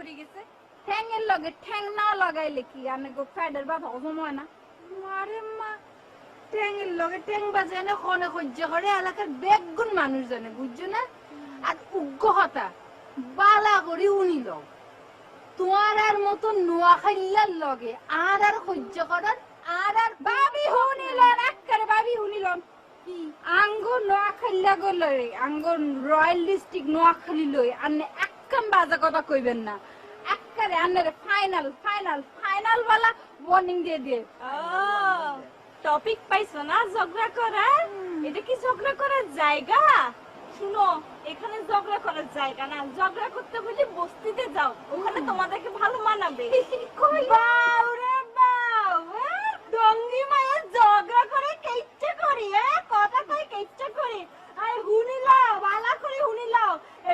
নিচে গেছে। ঠ্যাংয়ের লগে ঠ্যাং না লাগাইলে কি? আনে গো ফ্যাডের বাপ হজম হয় না। মারে মা লগে ঠ্যাং বাজে না সহ্য করে এলাকার বেগুন মানুষ জানে বুঝছ না? আর উগ্র হতা, বালা উনি তোমার আর মতো লগে আর আর সহ্য করার আর আর বাবি হুনিলন এক্কারে বাবি হুনিলন কি? আঙ্গো নোয়া খাইলা গলে আঙ্গো রয়্যাল ডিস্ট্রিক্ট নোয়া খালি লই আন্নে একদম বাজে কথা কইবেন না। এক্কারে আন্নারে ফাইনাল ফাইনাল ফাইনাল বালা ওয়ার্নিং দিয়ে দিয়ে। টপিক পাইছো না ঝগড়া করার? এটা কি ঝগড়া করার জায়গা? শুনো এখানে ঝগড়া করার জায়গা না। ঝগড়া করতে হলে বস্তিতে যাও। ওখানে তোমাদেরকে ভালো মানাবে। বাউ রে বাউ? ডঙ্গি মায়ের ঝগড়া করে কেইচ্ছা করি কথা কই কেইচ্ছা করি। আই হুনিলাও বালা করে হুনিলাও এ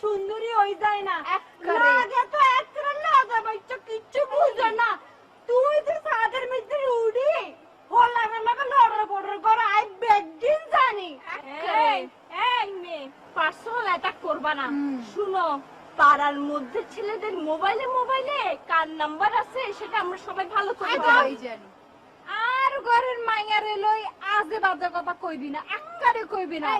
সুন্দরী হই যায় না। লাগে তো লাগা বাইচ্চা কিচ্ছু বুঝো না। তুই তো সাদের মিদ্দে উড়ি হোলা মে মাকে লড়র বড়র করে আই জানি। এই এই মে পার্সোনাল অ্যাটাক করবা না। শুনো পাড়ার মধ্যে ছেলেদের মোবাইলে মোবাইলে কার নাম্বার আছে সেটা আমরা সবাই ভালো করে জানি। জানি। আর ঘরের মাইয়ারে লই আজে বাজে কথা কইবি না এক্কারে কইবি না।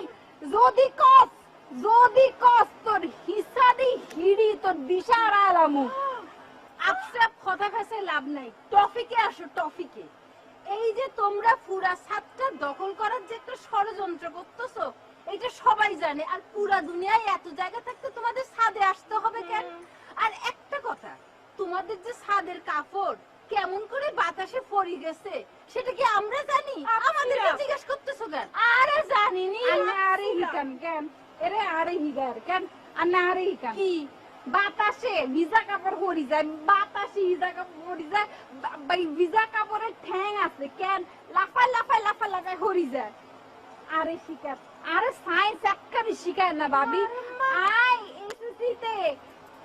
যদি কস যদি কস তোর হিসাদি হিড়ি তোর দিশার আলামু আপসেপ কথা ফেসে লাভ নাই। টপিকে আসো টপিকে এই যে তোমরা পুরা সাতটা দখল করার যে একটা ষড়যন্ত্র করতেছো এটা সবাই জানে। আর পুরা দুনিয়ায় এত জায়গা থাকতে তোমাদের ছাদে আসতে হবে কেন? আর একটা কথা তোমাদের যে ছাদের কাপড় কেমন করে বাতাসে পড়ে গেছে সেটা কি আমরা জানি? আমাদেরকে জিজ্ঞেস করতেছো কেন? আরে জানি নি আরে হিকান কেন এরে আরে হিগার কেন আন্না আরে হিকান কি? বাতাসে ভিজা কাপড় পরি যায় বাতাসে ভিজা কাপড় পরি যায় ভাই ভিজা কাপড়ের ঠ্যাং আছে কেন? লাফাই লাফাই লাফাই লাফাই হরি যায়। আরে শিকার আরে সায়েন্স এক্কারে শিখায় না ভাবি। আই এসএসসি তে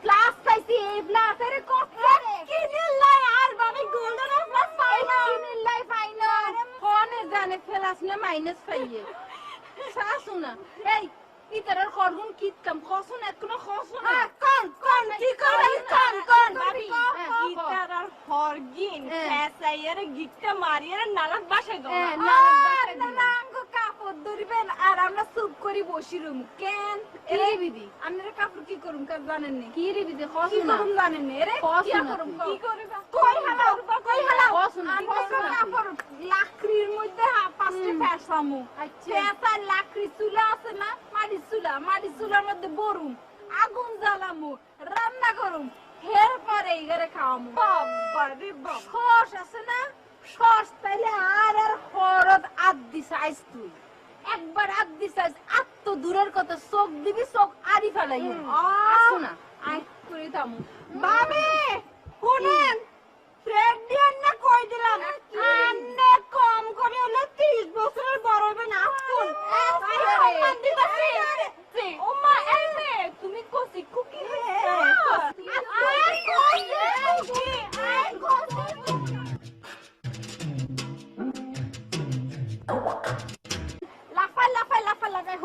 ক্লাস পাইছি এ প্লাস আরে কত কিনিল্লাই আর ভাবি গোল্ডেন প্লাস ফাইনাল কিনিল্লাই ফাইনাল ফোনে জানে ফেলাস না মাইনাস পাইয়ে শাশুনা এই ইতারার করগুন কিতকাম খসুন এখনও খসুন কোন কোন কি করে কোন কোন। ভাবি গিটার আর হরগিন হ্যাঁ। ফ্যাসাইয়ার গিটটা মারিয়ার নালাক বাসায় দাও হ্যাঁ, না। না আঙ্গ কাপড় ধরিবেন আর আমরা চুপ করি বসি রুম। কেন? এরে বিধি আপনারা কাপড় কি করুম কাজ জানেন নি? কি রে কি না। করুম জানেন নি? কি করুম কি করবা? কই হালাও? কই হালাও? না, না। কাপড় লাকড়ির মধ্যে পাঁচটা ফেসামু আচ্ছা। ফেসা লাকড়ি চুলা আছে না মাটি চুলা। মাটি চুলার মধ্যে বরুম আগুন জ্বালামু রান্না করুম হের পরে এগারে খাওয়ামু। বাবা রে বাবা। সস আছে না? সস তাইলে আর আর হরদ আদ দিছাইস তুই। একবার হাত দিস আত তো দূরের কথা চোখ দিবি চোখ আরি ফেলাই আসো না। আই করে থামু। বাবে শুনেন ফ্রেড না কই দিলাম? আন্নে কম করে হলে 30 বছরের বড় হবে না আসুন সম্মান দিতেছি।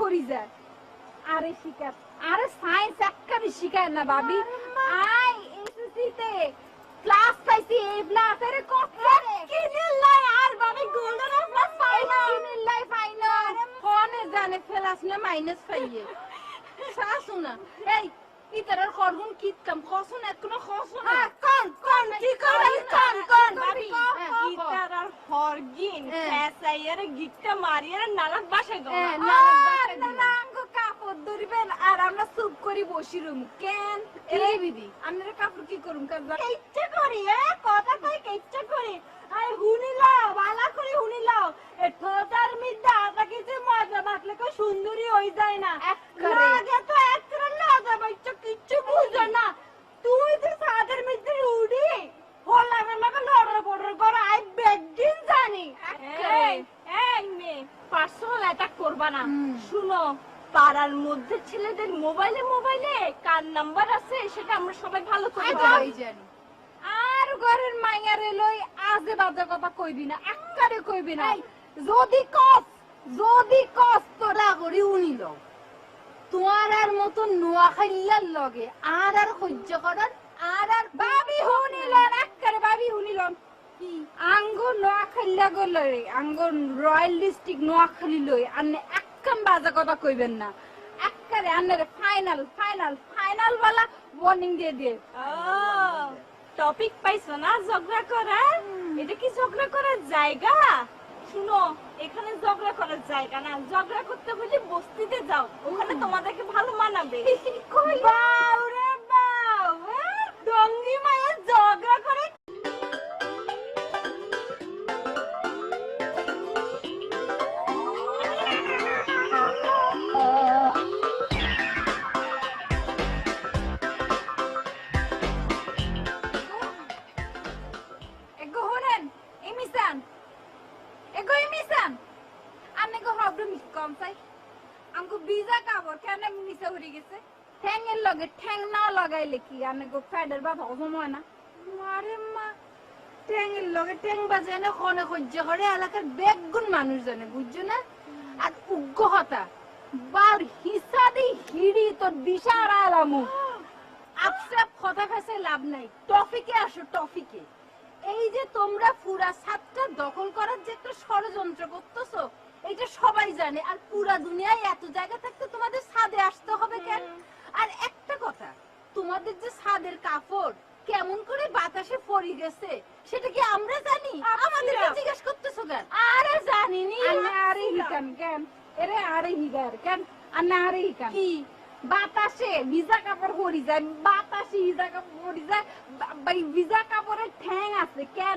হরি যায় আরে শিকার আরে সায়েন্স একখানি শিখায় না ভাবি। আই এসএসসি তে ক্লাস পাইছি এ প্লাস আরে কত কিনিল্লাই আর ভাবি গোল্ডেন প্লাস ফাইনাল পাই ফাইনাল কোন জানে ফেলাস না মাইনাস পাইয়ে শাশুনা এই ইতারার খরগুন কিতকাম খসুন এতকুনো খসুন কোন কোন কি করে কোন কোন ভাবি হ্যাঁ, কও। হরগিন হ্যাঁ। ফ্যাসাইয়ার গিটটা মারিয়ার নালাক বাসায় দাও হ্যাঁ, না। না না আঙ্গ কাপড় ধরিবেন আর আমরা চুপ করি বসি রুম কেন এরে বিধি আপনারা কাপড় কি করুম কাজ জানেন? করি এ কথা কই ইচ্ছা করি আই হুনিলাও বালা করে হুনিলাও এ ঠোঁটার মিদ্দা আটা কিছু মজা মাখলে কো সুন্দরী হই যায় না এক্কারে। লাগে তো একরা লাগা বাইচ্চা কিচ্ছু বুঝো না তুই তো সাদের মিদ্দে উড়ি হোলা মে মাকে লড়র বড়র করে আই বেগিন জানি এক্কারে। এই এই মে পার্সোনাল অ্যাটাক করবা না। শুনো পাড়ার মধ্যে ছেলেদের মোবাইলে মোবাইলে কার নাম্বার আছে সেটা আমরা সবাই ভালো করে জানি। জানি। আর ঘরের মাইয়ারে লই আজে বাজে কথা কইবি না এক্কারে কইবি না। যদি কস যদি কস তোরা করি উনি লও তোমার আর মতো নোয়াখাইলার লগে আর আর সহ্য করার আর আর বাবি শুনিলন একেবারে বাবি শুনিলন আঙ্গুর নোয়াখাইলা গলরে আঙ্গুর রয়্যাল ডিস্ট্রিক্ট নোয়াখালী লই আন্নে একদম বাজে কথা কইবেন না। এককারে আন্নারে ফাইনাল ফাইনাল ফাইনাল वाला ওয়ার্নিং দিয়ে দিয়ে। টপিক পাইছো না ঝগড়া করা এটা কি ঝগড়া করার জায়গা? শুনো এখানে ঝগড়া করার জায়গা না। ঝগড়া করতে বলি বস্তিতে যাও। ওখানে তোমাদেরকে ভালো মানাবে। আমগো বিজা কাবর কেন উড়ি গেছে? লগে ঠ্যাং না কি? ফ্যাডের না। মারে মা লগে ঠ্যাং বাজে না খনে সহ্য করে এলাকার বেগুন মানুষ বুঝছ না? আর বার হিসাদি হিড়ি তোর দিশা আপসাপ কথা ফেসে লাভ নাই। টপিকে আসো টপিকে এই যে তোমরা পুরা সাতটা দখল করার যে একটা ষড়যন্ত্র করতেছো এটা সবাই জানে আর পুরা দুনিয়ায় এত জায়গা থাকতে তোমাদের ছাদে আসতে হবে কেন? আর একটা কথা তোমাদের যে ছাদের কাপড় কেমন করে বাতাসে পড়ে গেছে সেটা কি আমরা জানি? আমাদেরকে জিজ্ঞেস করতেছো কেন? আরে জানি নি আরে হিকান কেন? এরে আরে হিগার কেন? আন্না আরে হিকান কি? বাতাসে ভিজা কাপড় পরি যায় বাতাসে ভিজা কাপড় পরি যায় ভিজা কাপড়ের ঠ্যাং আছে কেন?